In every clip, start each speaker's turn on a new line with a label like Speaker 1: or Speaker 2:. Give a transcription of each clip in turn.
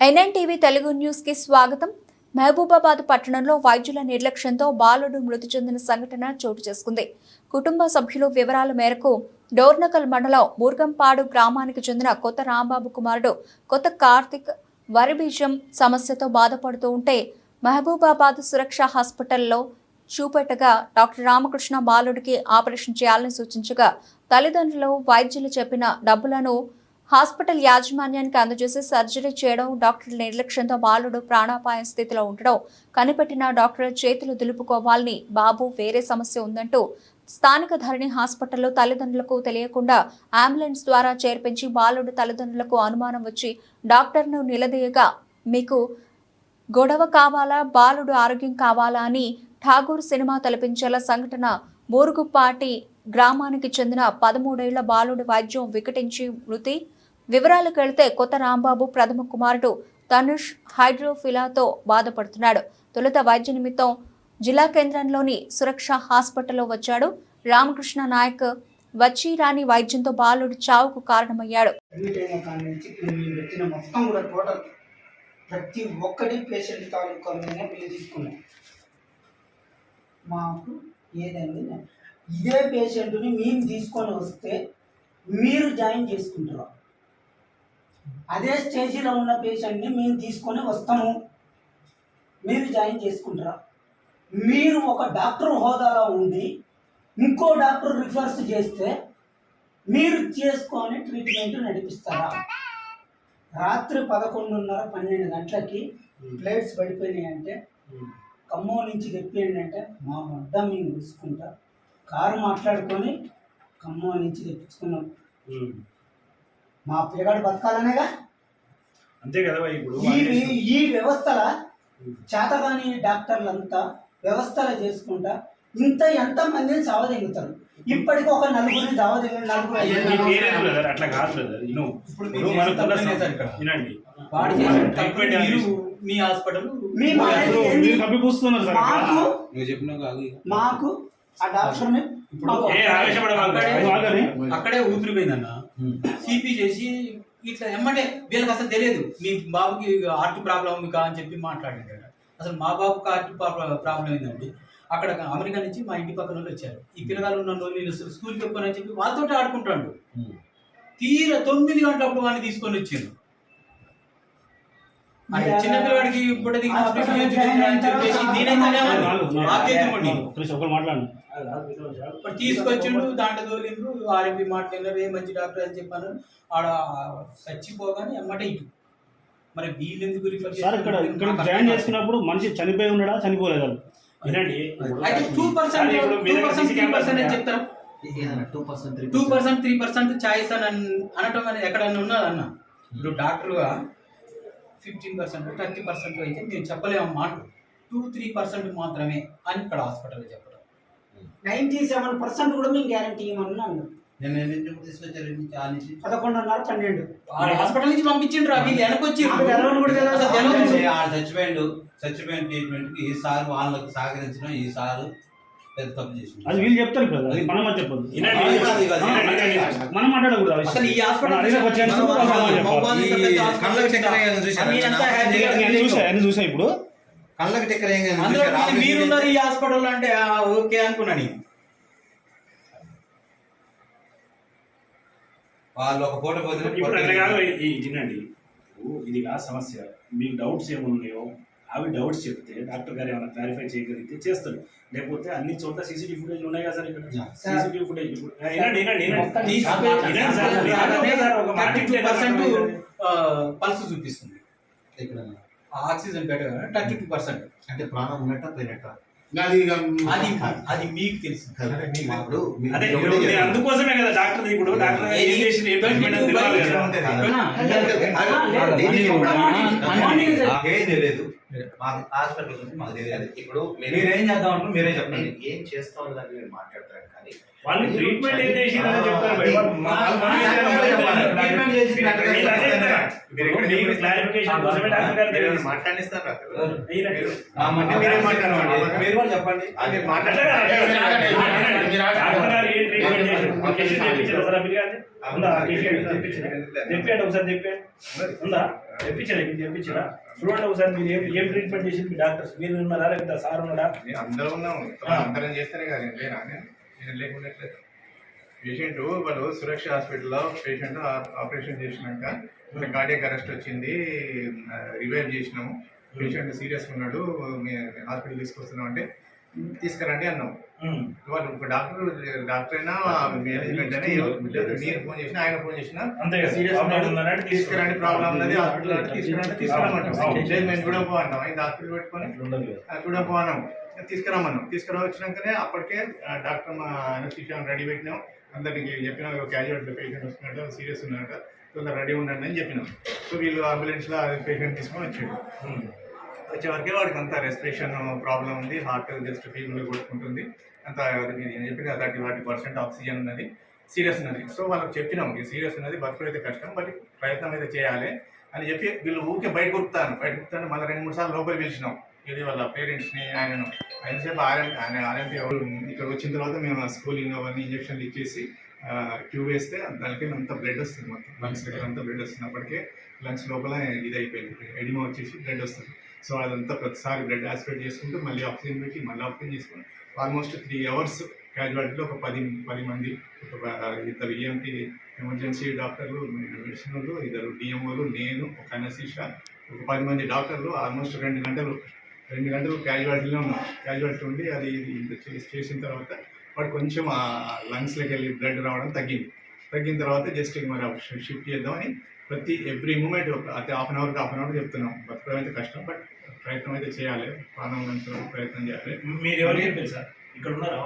Speaker 1: NNTV Telugu న్యూస్కి స్వాగతం. మహబూబాబాద్ పట్టణంలో వైద్యుల నిర్లక్ష్యంతో బాలుడు మృతి చెందిన సంఘటన చోటు చేసుకుంది. కుటుంబ సభ్యులు వివరాల మేరకు డోర్నకల్ మండలం బూర్గంపాడు గ్రామానికి చెందిన కొత్త రాంబాబు కుమారుడు కొత్త కార్తిక్ వరిబీజం సమస్యతో బాధపడుతూ ఉంటే మహబూబాబాద్ సురక్ష హాస్పిటల్లో చూపెట్టగా డాక్టర్ రామకృష్ణ బాలుడికి ఆపరేషన్ చేయాలని సూచించగా తల్లిదండ్రులు వైద్యులు చెప్పిన డబ్బులను హాస్పిటల్ యాజమాన్యానికి అందజేసి సర్జరీ చేయడం డాక్టర్ల నిర్లక్ష్యంతో బాలుడు ప్రాణాపాయ స్థితిలో ఉండడం కనిపెట్టిన డాక్టర్ చేతులు దులుపుకోవాలని బాబు వేరే సమస్య ఉందంటూ స్థానిక ధరణి హాస్పిటల్లో తల్లిదండ్రులకు తెలియకుండా అంబులెన్స్ ద్వారా చేర్పించి బాలుడు తల్లిదండ్రులకు అనుమానం వచ్చి డాక్టర్ను నిలదీయగా మీకు గొడవ కావాలా బాలుడు ఆరోగ్యం కావాలా అని ఠాగూర్ సినిమా తలపించేలా సంఘటన మూరుగుపాటి గ్రామానికి చెందిన పదమూడేళ్ళ బాలుడి వైద్యం వికటించి మృతి వివరాలకు వెళితే కొత్త రాంబాబు ప్రథమ కుమారుడు తనుష్ హైడ్రోఫిలాతో బాధపడుతున్నాడు. తొలుత వైద్య నిమిత్తం జిల్లా కేంద్రంలోని సురక్ష హాస్పిటల్లో వచ్చాడు. రామకృష్ణ నాయక్ వచ్చి రాని వైద్యంతో బాలుడు చావుకు కారణమయ్యాడు.
Speaker 2: ప్రతి ఒక్కటి పేషెంట్ తాలూకా మీద బిల్లు తీసుకున్నాం. మాకు ఏదండి ఇదే పేషెంట్ని మేము తీసుకొని వస్తే మీరు జాయిన్ చేసుకుంటారు. అదే స్టేజీలో ఉన్న పేషెంట్ని మేము తీసుకొని వస్తాము. మీరు జాయిన్ చేసుకుంటారా? మీరు ఒక డాక్టర్ హోదాలో ఉండి ఇంకో డాక్టర్ రిఫర్స్ చేస్తే మీరు చేసుకొని ట్రీట్మెంట్ నడిపిస్తారా? రాత్రి పదకొండున్నర పన్నెండు గంటలకి ప్లేట్స్ పడిపోయినాయి అంటే ఖమ్మం నుంచి తెప్పియండి అంటే మా వద్ద మేము తీసుకుంటా. కారు మాట్లాడుకొని ఖమ్మం నుంచి తెప్పించుకున్నాం. మా పిల్లగాడు బతకాలనేగా?
Speaker 3: అంతే కదా ఇప్పుడు
Speaker 2: ఈ ఈ వ్యవస్థల చేతగాని డాక్టర్లంతా వ్యవస్థలు చేసుకుంటా ఇంత ఎంత మందిని చావదెంగుతారు. ఇప్పటికి ఒక నలుగురిని చావదెంగు నలుగురు
Speaker 3: అట్లా కాదు
Speaker 4: ఇప్పుడు.
Speaker 3: వినండి.
Speaker 4: మీ హాస్పిటల్
Speaker 2: మీ
Speaker 3: ఇప్పుడు మీరు కప్పిపూస్తున్నారు సార్.
Speaker 2: మాకు ఆ
Speaker 3: ఆగని.
Speaker 4: అక్కడే ఊపిరిపోయిందన్న. సిపి చేసి ఇట్లా ఎమ్మటే వీళ్ళకి అసలు తెలియదు. మీ బాబుకి హార్ట్ ప్రాబ్లం ఉంది కా అని చెప్పి మాట్లాడింది అసలు మా బాబుకి హార్ట్ ప్రాబ్లం ఏంటండి అక్కడ అమెరికా నుంచి మా ఇంటి పక్కన వాళ్ళు వచ్చారు. ఈ పిల్లగాళ్ళు ఉన్న రోజు నేను స్కూల్కి చెప్పుకొని చెప్పి వాళ్ళతో ఆడుకుంటాడు. తీర తొమ్మిది గంటలప్పుడు వాడిని తీసుకొని వచ్చిండు. చిన్న పిల్లవాడికి ఇప్పుడు దిగిన చెప్పేసి ఇప్పుడు తీసుకొచ్చిండు దాంట్లో తోలిండ్రు ఆర్ఎంపీ మాట్లాడినారు ఏ మంచి డాక్టర్ అని చెప్పాను ఆడ చచ్చిపోగానే ఎమ్మటే ఇటు. మరి వీళ్ళు ఎందుకు రిఫర్
Speaker 5: సార్ ఇక్కడ ఇక్కడ జాయిన్ చేసుకున్నప్పుడు మనిషి చనిపోయి ఉన్నాడా చనిపోలేదా
Speaker 3: వినండి.
Speaker 4: అయితే two percent two percent three percent అని చెప్తారు.
Speaker 6: Two percent
Speaker 4: two percent three percent choice అని అన్- అనటం అనేది ఎక్కడన్నా ఉన్నది అన్న? ఇప్పుడు డాక్టర్గా ఫిఫ్టీన్ పర్సెంట్ థర్టీ పర్సెంట్ అయితే మేము చెప్పలేము మాట. టూ త్రీ పర్సెంట్ మాత్రమే అని ఇక్కడ హాస్పిటల్లో చెప్పడం.
Speaker 2: నైన్టీ సెవెన్ పర్సెంట్ కూడా మేము గ్యారంటీ ఇవ్వమని అన్నారు
Speaker 6: నేను ఎన్ని తీసుకొచ్చారు? ఆ నుంచి?
Speaker 2: పదకొండున్నర పన్నెండు.
Speaker 4: ఆ హాస్పిటల్ నుంచి పంపించిండ్రు వెనకొచ్చి.
Speaker 6: ఆడ చచ్చిపోయిండు చచ్చిపోయిన ట్రీట్మెంట్ ఈ సార్ వాళ్ళకి సహకరించడం ఈ సార్ పెద్ద తప్పు చేసిండు.
Speaker 5: అది వీళ్ళు చెప్తారు కదా అది మనం అని చెప్పదు. మనం మాట్లాడకూడదు.
Speaker 4: అసలు ఈ హాస్పిటల్
Speaker 5: చూసా ఇప్పుడు.
Speaker 6: కళ్ళకి టెక్కర్
Speaker 4: మీరున్నారు ఈ హాస్పిటల్ అంటే ఆ, ఓకే అనుకున్నా నేను.
Speaker 6: వాళ్ళు ఒక పూట పోతే
Speaker 3: ఇప్పుడు అట్లా కాదు ఇది కాదు సమస్య. మీకు డౌట్స్ ఏమున్నాయో అవి డౌట్స్ చెప్తే డాక్టర్ గారు ఏమైనా క్లారిఫై చేయగలిగితే చేస్తారు. లేకపోతే అన్ని చోట్ల సీసీటీవీ ఫుటేజ్ ఉన్నాయి కదా సార్ ఇక్కడ? సీసీటీవీ ఫుటేజ్
Speaker 4: పల్స్ చూపిస్తుంది.
Speaker 6: ఇక్కడ
Speaker 4: oxygen better thirty two percent.
Speaker 7: అంటే ప్రాణం ఉన్నట్ట పోయినట్ట?
Speaker 6: అది
Speaker 4: అది అది మీకు తెలుసు.
Speaker 3: అందుకోసమే కదా డాక్టర్ ఇప్పుడు. డాక్టర్ ఏం చేసి
Speaker 7: మాకు హాస్పిటల్ గురించి మాకు తెలియదు. ఇప్పుడు మీరేం చేద్దాం అంటారు మీరే చెప్పండి. ఏం చేస్తాం దాన్ని మీరు మాట్లాడతారు కానీ
Speaker 3: వాళ్ళు ట్రీట్మెంట్ ఏం చేసిందని చెప్తారు క్లారిఫికేషన్ కోసమే డాక్టర్ గారు
Speaker 7: మాట్లాడిస్తారు?
Speaker 6: చెప్పండి.
Speaker 3: డాక్టర్ గారు ఏం ట్రీట్మెంట్ గారిని? ఉందా? ఒకసారి ఉందా? మీకు చూడండి ఒకసారి మీరు ఏం ఏం ట్రీట్మెంట్ చేసింది మీ డాక్టర్స్? మీరు ఉన్నారా? లేకపోతే సార్ ఉన్నాడా?
Speaker 8: నేను అందరూ ఉన్నాం. అందరం చేస్తేనే కదా నేను లేకుండా పేషెంట్ వాళ్ళు సురక్ష హాస్పిటల్లో పేషెంట్ ఆపరేషన్ చేసినాక కార్డియక్ అరెస్ట్ వచ్చింది రివైవ్ చేసినాము. పేషెంట్ సీరియస్ ఉన్నాడు హాస్పిటల్ తీసుకొస్తున్నాం అంటే తీసుకురండి అన్నాం. వాళ్ళు ఒక డాక్టర్ డాక్టర్ అయినా మేనేజ్మెంట్ అయినా మీరు ఫోన్ చేసినా ఆయన ఫోన్ చేసినా సీరియస్ ఉన్నాడు తీసుకురండి. ప్రాబ్లం ఉన్నది హాస్పిటల్ తీసుకురండి తీసుకురామంటాం చూడపో అంటాం అయితే హాస్పిటల్ పెట్టుకొని
Speaker 3: కదా.
Speaker 8: ఆ, చూడకపోనాం తీసుకురామన్నాం తీసుకురావచ్చినాకనే అప్పటికే డాక్టర్ మా అనస్థిషియా రెడీ పెట్టినాం. అందరికి చెప్పిన క్యాజువాలిటీ పేషెంట్ వస్తున్నాడు సీరియస్ ఉన్నాడట తొందర రెడీ ఉండండి అని చెప్పినాం. సో వీళ్ళు అంబులెన్స్లో పేషెంట్ తీసుకొని వచ్చాడు.
Speaker 3: ఉమ్.
Speaker 8: వచ్చే వరకే వాడికి అంత రెస్పిరేషన్ ప్రాబ్లం ఉంది హార్ట్ జస్ట్ ఫీల్ కొట్టుకుంటుంది. అంత నేను చెప్పిన థర్టీ ఫార్టీ పర్సెంట్ ఆక్సిజన్ ఉన్నది సీరియస్ ఉన్నది. సో వాళ్ళకి చెప్పినాం ఈ సీరియస్ ఉన్నది బతుకులు అయితే కష్టం బట్ ప్రయత్నం అయితే చేయాలి అని చెప్పి వీళ్ళు ఊకే బయట కొడుతాను బయట కొడుతాను మళ్ళీ రెండు మూడు సార్లు లోపలికి పిలిచినాం. ఇది వాళ్ళ పేరెంట్స్ని ఆయనను ఆయన సేపు ఆర్ఎం ఆయన ఆర్ఎంపీ ఇక్కడ వచ్చిన తర్వాత మేము స్కూలింగ్ అవన్నీ ఇంజక్షన్లు ఇచ్చేసి ట్యూబ్ వేస్తే దానికి అంత బ్లడ్ వస్తుంది మొత్తం. లంగ్స్ దగ్గర అంతా బ్లడ్ వస్తున్నప్పటికే లంగ్స్ లోపల ఇది అయిపోయింది ఎడిమా వచ్చేసి బ్లడ్ వస్తుంది. సో అదంతా ప్రతిసారి బ్లడ్ ఆస్పిరేట్ చేసుకుంటూ మళ్ళీ ఆక్సిజన్ పెట్టి మళ్ళీ ఆక్సిజన్ చేసుకుంటాం ఆల్మోస్ట్ త్రీ అవర్స్ క్యాజువాలిటీలో ఒక పది పది మంది ఒక ఇద్దరు ఈఎంటీ ఎమర్జెన్సీ డాక్టర్లు మెడిసిన్ వాళ్ళు ఇద్దరు డిఎంఓలు నేను ఒక అనసీషా ఒక పది మంది డాక్టర్లు ఆల్మోస్ట్ రెండు గంటలు రెండు గంటలు క్యాజువాలిటీలో ఉన్నాం క్యాజువాలిటీ ఉండి అది చేసిన తర్వాత వాడు కొంచెం ఆ లంగ్స్లోకి వెళ్ళి బ్లడ్ రావడం తగ్గింది. తగ్గిన తర్వాత జస్ట్ మరి షిఫ్ట్ చేద్దామని ప్రతి ఎవ్రీ మూమెంట్ అతి హాఫ్ అన్ అవర్కి హాఫ్ అన్ అవర్ చెప్తున్నాం. బతకడం అయితే కష్టం బట్ ప్రయత్నం అయితే చేయాలి. ప్రాణం ప్రయత్నం చేయాలి.
Speaker 3: మీరు ఎవరు చెప్పారు సార్? ఇక్కడ ఉన్నారా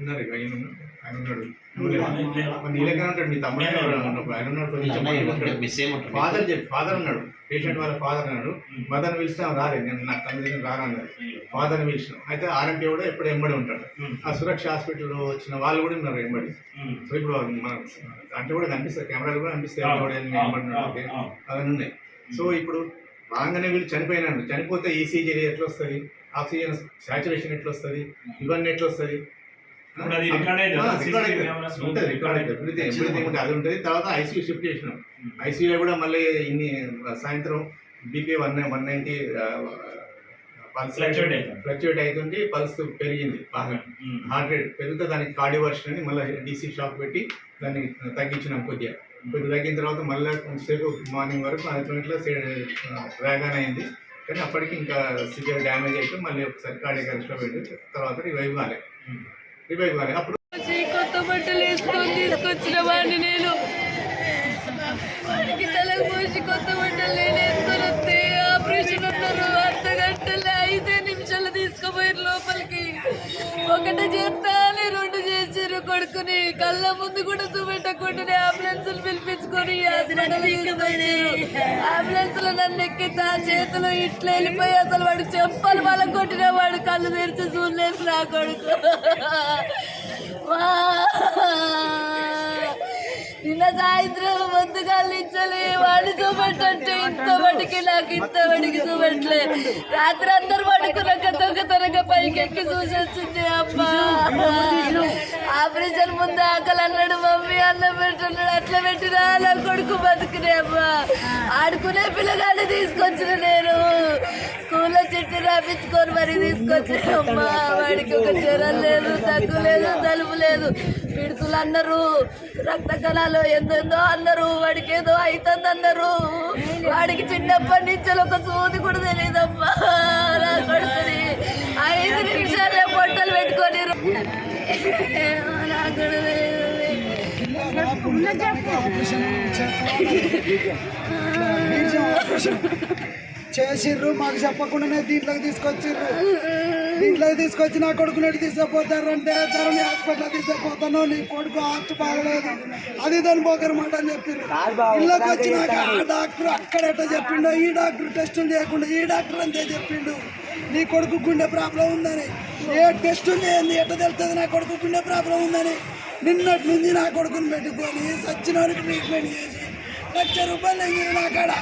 Speaker 8: ఉన్నారు ఇక ఆయన ఉన్నాడు. ఆయన ఉన్నాడు.
Speaker 3: లేవా?
Speaker 8: మరి నీ లెక్కన ఉంటాడు మీ తమ్ముడు. ఆయన ఉన్నాడు ఫాదర్ చెప్పి ఫాదర్ ఉన్నాడు. పేషెంట్ వాళ్ళ ఫాదర్ అన్నాడు మదర్ని పిలిచినా రాలేదు నేను నాకు తల్లి రానన్నాడు ఫాదర్ని పిలిచినాం అయితే ఆర్ఎంపీ కూడా ఎప్పుడు ఎంబడి ఉంటాడు. ఆ సురక్ష హాస్పిటల్లో వచ్చిన వాళ్ళు కూడా ఉన్నారు ఎంబడి. సో ఇప్పుడు మన అంటే కూడా కనిపిస్తుంది కెమెరాలు కూడా కనిపిస్తాయి ఎంబడి. అవన్నీ ఉన్నాయి. సో ఇప్పుడు రాగానే వీళ్ళు చనిపోయినాడు చనిపోతే ఈసీజీ ఎట్లా వస్తుంది ఆక్సిజన్ సాచురేషన్ ఎట్లా వస్తుంది ఇవన్నీ ఎట్లా వస్తుంది ఉంటుంది రికార్డ్ అయితే ఎవ్రీథింగ్ ఎవ్రీథింగ్ ఉంటుంది. అది ఉంటుంది. తర్వాత ఐసీయూ షిఫ్ట్ చేసినాం. ఐసీయూలో కూడా మళ్ళీ ఇన్ని సాయంత్రం BP one one ninety pulse
Speaker 3: అవుతుంది.
Speaker 8: ఫ్లక్చువేట్ అవుతుంది. పల్స్ పెరిగింది బాగా. హార్ట్ రేట్ పెరిగితే దానికి కార్డివర్షన్ అని మళ్ళీ డీసీ షాక్ పెట్టి దాన్ని తగ్గించినాం కొద్దిగా. కొద్దిగా తగ్గిన తర్వాత మళ్ళీ కొంచెంసేపు మార్నింగ్ వరకు మినిట్లో డ్రాగాన్ అయింది. కానీ అప్పటికి ఇంకా సివియర్ డ్యామేజ్ అయితే మళ్ళీ ఒకసారి కార్డియక్ అరెస్ట్లో పెట్టి తర్వాత రివైవ్
Speaker 9: కొత్త బట్టలు వేసుకొని తీసుకొచ్చిన వాడిని నేను. తలకు పోసి కొత్త బట్టలు నేను వేసుకొని వస్తే ఆపరేషన్ అన్నారు అర్ధ గంటలు ఐదే నిమిషాలు తీసుకుపోయారు లోపలికి. ఒకటి చేస్తానే రెండు చేసారు కొడుకుని. కళ్ళ ముందు కూడా చూపెట్టకుండా అంబులెన్స్ పిలిపించుకొని హాస్పిటల్ తీసుకొచ్చారు. అంబులెన్స్లో నన్ను ఎక్కితే ఆ చేతులు ఇట్లా వెళ్ళిపోయి అసలు వాడు చెప్పాలి వాళ్ళ కొట్టిన వాడు కళ్ళు తెరిచి చూడలేదు నా కొడుకు. సాయంత్రం ముందు ఇచ్చలే వాడిని చూపెట్టంటే ఇంత వాడికి నాకు ఇంత వాడికి చూపెట్టలే. రాత్రి అందరు పడుకున్నాక దొంగతనంగా పైకి ఎక్కి చూసొచ్చింది అమ్మా. ఆపరేషన్ ముందు ఆకలి అన్నాడు మమ్మీ అన్నం పెట్టున్నాడు అట్లా పెట్టినా నా కొడుకు బతుకునే అమ్మా. ఆడుకునే పిల్లగాడు తీసుకొచ్చిన నేను. స్కూల్లో చెట్టు రాపించుకొని మరి తీసుకొచ్చిన అమ్మా. వాడికి ఒక జ్వరం లేదు తగ్గు లేదు తలుపు లేదు. పీడితులు అన్నారు రక్త కణాలు ఎందెందో అన్నారు వాడికి ఏదో అవుతుంది అన్నారు వాడికి చిన్నప్పటి నుంచి ఒక సూది కూడా తెలియదమ్మా నా కొడుకుని. ఐదు నిమిషాలే బొట్టలు పెట్టుకొని నా కొడుకు
Speaker 10: చేసిర్రు మాకు చెప్పకుండానే దీంట్లోకి తీసుకొచ్చిర్రు. దీంట్లోకి తీసుకొచ్చి నా కొడుకునేటి తీసుకుపోతారంటే ధరణి హాస్పిటల్ తీసుకుపోతాను నీ కొడుకు హార్ట్ బాగలేదు. అది దాని పోకరమాట అని చెప్పారు ఇళ్ళకి వచ్చినాక ఆ డాక్టర్ అక్కడ ఎట్ట చెప్పిండో ఈ డాక్టర్ టెస్టులు చేయకుండా ఈ డాక్టర్ అంతే చెప్పిండు. నీ కొడుకు గుండె ప్రాబ్లం ఉందని. ఏ టెస్టులు చేయండి ఎట్ట తెలుస్తుంది నా కొడుకు గుండె ప్రాబ్లం ఉందని. నిన్నటి నుంచి నా కొడుకుని పెట్టుకొని సచ్చినోనికి ట్రీట్మెంట్ చేసి లక్ష రూపాయలు అయ్యింది నా కాడ.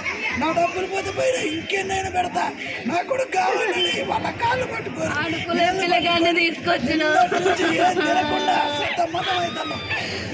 Speaker 10: నా డబ్బులు పోతే పోయినా ఇంకెన్నైనా పెడతా. నా కొడుకు కావాలని వాళ్ళ కాళ్ళు పట్టుకోరు
Speaker 9: తీసుకొచ్చిన.